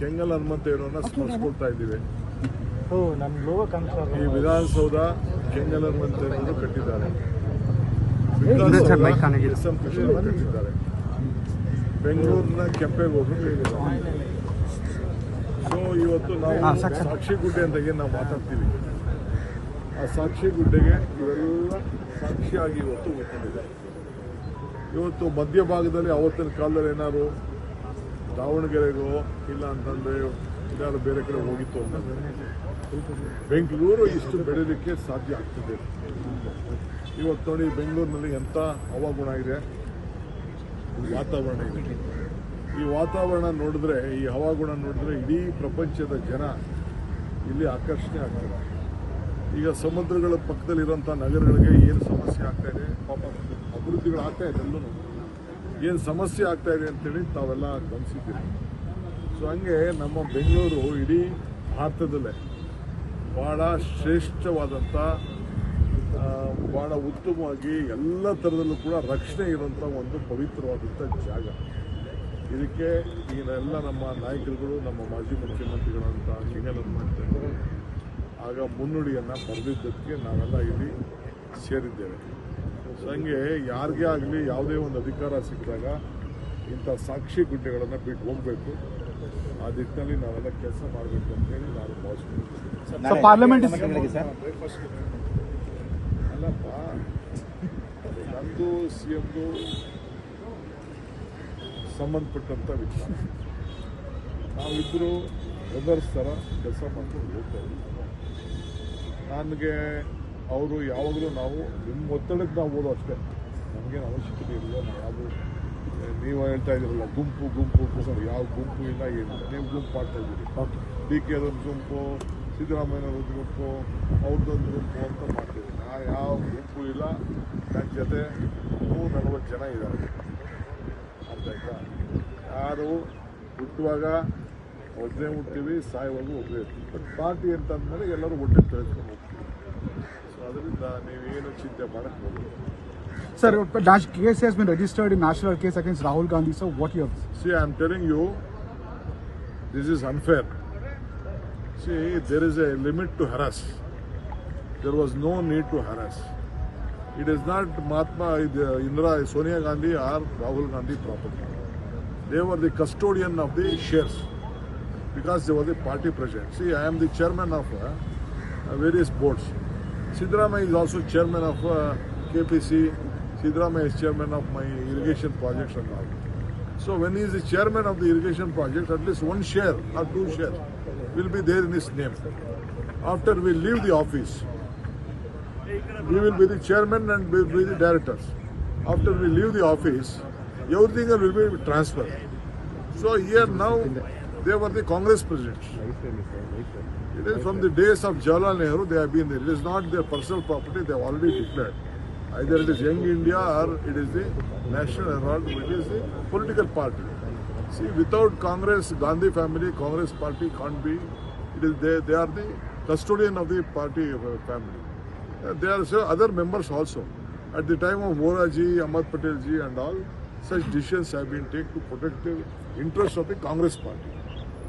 ಕೆಂಗಲ್ ಹನುಮಂತೇವರನ್ನ ಸ್ಮರಿಸ್ಕೊಳ್ತಾ ಇದ್ದೀವಿ. ಈ ವಿಧಾನಸೌಧ ಕೆಂಗಲ್ ಹನುಮಂತ ಕಟ್ಟಿದ್ದಾರೆ. ಎಸ್ ಎಂ ಕೃಷ್ಣ ಕಟ್ಟಿದ್ದಾರೆ. ಬೆಂಗಳೂರಿನ ಕೆಂಪೇಗೌಡರು ಕಟ್ಟಿದ್ದಾರೆ ಸೊ ಇವತ್ತು ನಾವು ಸಾಕು, ಸಾಕು. ಸಾಕ್ಷಿ ಗುಡ್ಡೆ ಅಂತ ಏನು ನಾವು ಮಾತಾಡ್ತೀವಿ? ಆ ಸಾಕ್ಷಿ ಗುಡ್ಡೆಗೆ ಇವೆಲ್ಲ ಸಾಕ್ಷಿಯಾಗಿ ಇವತ್ತು ಉಳ್ಕೊಂಡಿದೆ ಇವತ್ತು ಮಧ್ಯಭಾಗದಲ್ಲಿ ಅವತ್ತಿನ ಕಾಲದಲ್ಲಿ ಏನಾದ್ರು ದಾವಣಗೆರೆಗೋ ಇಲ್ಲ ಅಂತಂದ್ರೆ ಇದಾದ್ರು ಬೇರೆ ಕಡೆ ಹೋಗಿತ್ತು ಅಂತಂದ್ರೆ ಬೆಂಗಳೂರು ಇಷ್ಟು ಬೆಳೀಲಿಕ್ಕೆ ಸಾಧ್ಯ ಆಗ್ತಿದೆ. ಇವತ್ತು ನೋಡಿ ಬೆಂಗಳೂರಿನಲ್ಲಿ ಎಂಥ ಹವಾಗುಣ ಇದೆ. ವಾತಾವರಣ ಇದೆ. ಈ ವಾತಾವರಣ ನೋಡಿದ್ರೆ, ಈ ಹವಾಗುಣ ನೋಡಿದ್ರೆ ಇಡೀ ಪ್ರಪಂಚದ ಜನ ಇಲ್ಲಿ ಆಕರ್ಷಣೆ ಆಗ್ತದೆ ಈಗ ಸಮುದ್ರಗಳ ಪಕ್ಕದಲ್ಲಿರುವಂಥ ನಗರಗಳಿಗೆ ಏನು ಸಮಸ್ಯೆ ಆಗ್ತಾ ಇದೆ? ಪಾಪ ಅಭಿವೃದ್ಧಿಗಳು ಆಗ್ತಾ ಇದೆ ಎಲ್ಲೂ ಏನು ಸಮಸ್ಯೆ ಆಗ್ತಾ ಇದೆ ಅಂತೇಳಿ ತಾವೆಲ್ಲ ಗಮನಿಸಿದ್ದೀರಿ. ಸೊ ಹಂಗೆ ನಮ್ಮ ಬೆಂಗಳೂರು ಇಡೀ ಭಾರತದಲ್ಲೇ ಭಾಳ ಶ್ರೇಷ್ಠವಾದಂಥ ಭಾಳ ಉತ್ತಮವಾಗಿ ಎಲ್ಲ ಥರದಲ್ಲೂ ಕೂಡ ರಕ್ಷಣೆ ಇರುವಂಥ ಒಂದು ಪವಿತ್ರವಾದಂಥ ಜಾಗ. ಇದಕ್ಕೆ ಈಗೆಲ್ಲ ನಮ್ಮ ನಾಯಕರುಗಳು, ನಮ್ಮ ಮಾಜಿ ಮುಖ್ಯಮಂತ್ರಿಗಳಂತ ಕೆಂಗಲ್ ಮಾಡ್ತಿದ್ದರು ಆಗ ಮುನ್ನುಡಿಯನ್ನು ಬರೆದಿದ್ದಕ್ಕೆ ನಾವೆಲ್ಲ ಇಲ್ಲಿ ಸೇರಿದ್ದೇವೆ. ಸೊ ಹಂಗೆ ಯಾರಿಗೇ ಆಗಲಿ ಯಾವುದೇ ಒಂದು ಅಧಿಕಾರ ಸಿಕ್ಕಿದಾಗ ಇಂಥ ಸಾಕ್ಷಿ ಗುಡ್ಡೆಗಳನ್ನು ಬಿಟ್ಟು ಹೋಗಬೇಕು. ಆ ದಿಟ್ಟಿನಲ್ಲಿ ನಾವೆಲ್ಲ ಕೆಲಸ ಮಾಡಬೇಕು ಅಂತೇಳಿ ನಾನು ಭಾವಿಸ್ತೀನಿ. ಪಾರ್ಲಿಮೆಂಟ್ ಅಲ್ಲಪ್ಪ ನಂದು ಸಿ ಎಮ್ದು ಸಂಬಂಧಪಟ್ಟಂಥ ವಿಚಾರ. ನಾವಿಬ್ಬರು ಬ್ರದರ್ಸ್ ಥರ ಕೆಲಸ ಮಾಡ್ಕೊಂಡು ಹೋಗ್ತಾ ಇದ್ದೀವಿ. ನನಗೆ ಅವರು ಯಾವಾಗಲೂ ನಾವು ನಿಮ್ಮ ಒತ್ತಡಕ್ಕೆ ನಾವು ಓದೋ ಅಷ್ಟೇ. ನಮಗೇನು ಅವಶ್ಯಕತೆ ಇಲ್ಲ ನಾವು ಯಾವುದು ನೀವು ಹೇಳ್ತಾ ಇದ್ದೀರಲ್ಲ ಗುಂಪು ಗುಂಪು ಗುಂಪು ಯಾವ ಗುಂಪು ಇಲ್ಲ ಏನಿಲ್ಲ. ನೀವು ಗುಂಪು ಮಾಡ್ತಾ ಇದ್ದೀರಿ. ಡಿ ಕೆ ಅದೊಂದು ಗುಂಪು ಸಿದ್ದರಾಮಯ್ಯನವ್ರದ್ದು ಗುಂಪು ಅವ್ರದ್ದೊಂದು ಗುಂಪು ಅಂತ ಮಾಡ್ತೀವಿ. ನಾ ಯಾವ ಗುಂಪು ಇಲ್ಲ. ನನ್ನ ಜೊತೆ ನೂರ ನಲ್ವತ್ತು ಜನ ಇದ್ದಾರೆ. ಅರ್ಥ ಆಯ್ತಾ? ಯಾರು ಹುಟ್ಟುವಾಗ ಒಬ್ಬನೇ ಹುಡ್ತೀವಿ ಸಾಯುವಾಗ ಒಬ್ಬರೇ ಇರ್ತೀವಿ ಬಟ್ ಪಾರ್ಟಿ ಅಂತ ಅಂದಮೇಲೆ ಎಲ್ಲರೂ ಒಟ್ಟಿಗೆ ಹೋಗ್ತೀವಿ. So ಅದರಿಂದ ನೀವೇನು ಚಿಂತೆ ಮಾಡಕ್ಕೆ ಹೋಗಿ Sir, Dash case has been registered in national case against Rahul Gandhi. So, what you have? See, I'm telling you, this is unfair. See, there is a limit to harass. There was no need to harass. It is not Mahatma, uh, Indira, Sonia Gandhi or Rahul Gandhi property. They were the custodian of the shares because they were the party president. See, I am the chairman of uh, uh, various boards. Sidramaya is also chairman of uh, KPC. Sidramaya is chairman of my irrigation projects and all. So when he is the chairman of the irrigation project, at least one share or two shares will be there in his name. After we leave the office, we will be the chairman and we will be the directors. After we leave the office, everything will be transferred. So here now, they were the Congress presidents. It is from the days of Jawaharlal Nehru, they have been there. It is not their personal property, they have already declared. Either it is Young India or it is the National Herald, which is the political party. See, without Congress, Gandhi family, Congress party can't be. It is they, they are the custodian of the party uh, family. Uh, there are other members also. At the time of Moraji, Ahmad Patel ji, and all, such decisions have been taken to protect the interests of the Congress party.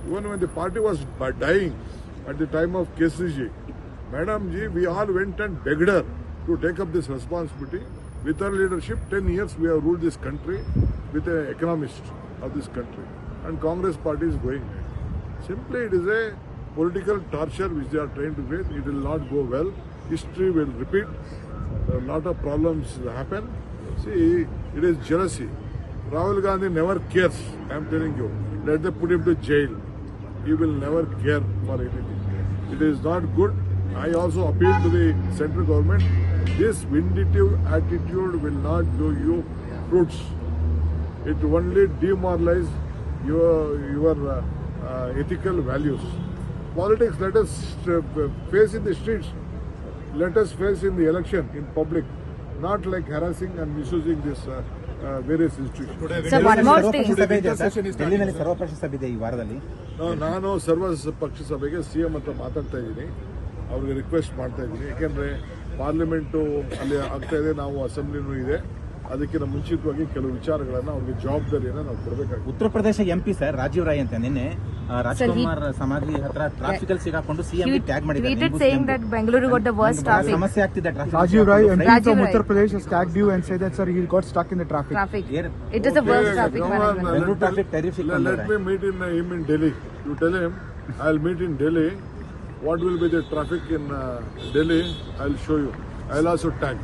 Even when the party was dying, at the time of ji, Madam ji, we all went and begged her to take up this responsibility. With her leadership, 10 years we have ruled this country with an economist of this country. And Congress party is going ahead. Simply it is a political torture which they are trying to create. It will not go well. History will repeat. A lot of problems happen. See, it is jealousy. Rahul Gandhi never cares. I am telling you. Let them put him to jail. He will never care for anything. It is not good. I also appeal to the central government. This vindictive attitude will not do you fruits. It only demoralize your your uh, uh, ethical values. Politics, let us uh, face in the streets. Let us face in the election in public, not like harassing and misusing this uh, uh, institution ಸರ್ವಪಕ್ಷ ಸಭೆ ಇದೆ ಈ ವಾರದಲ್ಲಿ. ನಾನು ಸರ್ವ ಪಕ್ಷ ಸಭೆಗೆ C M ಹತ್ರ ಮಾತಾಡ್ತಾ ಇದ್ದೀನಿ. ಅವ್ರಿಗೆ ರಿಕ್ವೆಸ್ಟ್ ಮಾಡ್ತಾ ಇದ್ದೀನಿ. ಯಾಕೆಂದರೆ ಪಾರ್ಲಿಮೆಂಟು ಅಲ್ಲಿ ಆಗ್ತಾ ಇದೆ ನಾವು ಅಸೆಂಬ್ಲಿನೂ ಇದೆ. ಅದಕ್ಕಿಂತ ಮುಂಚಿತವಾಗಿ ಕೆಲವು ವಿಚಾರಗಳನ್ನ ಅವ್ರಿಗೆ ಜವಾಬ್ದಾರಿಯನ್ನ ನಾವು ಕೊರಬೇಕಾಗಿತ್ತು ಉತ್ತರ ಪ್ರದೇಶ ಎಂಪಿ ಸರ್ ರಾಜೀವ್ ರಾಯ್ ಅಂತ ನಿನ್ನೆ ರಾಜ್ಕುಮಾರ್ ಸಮಾಧಿ ಹತ್ರ ಟ್ರಾಫಿಕ್ ಅಲ್ಲಿ ಸಿಗಾಕೊಂಡು ಸಿಎಂ ಟ್ಯಾಗ್ ಮಾಡಿದ್ರು ಸಮಸ್ಯೆ ಆಗ್ತಿದೆ Rajiv Rai Uttar Pradesh stuck in the traffic it is the worst traffic but it is terrifically let i'll meet in delhi. What will be the traffic in uh, delhi? I'll show you. I'll also tag.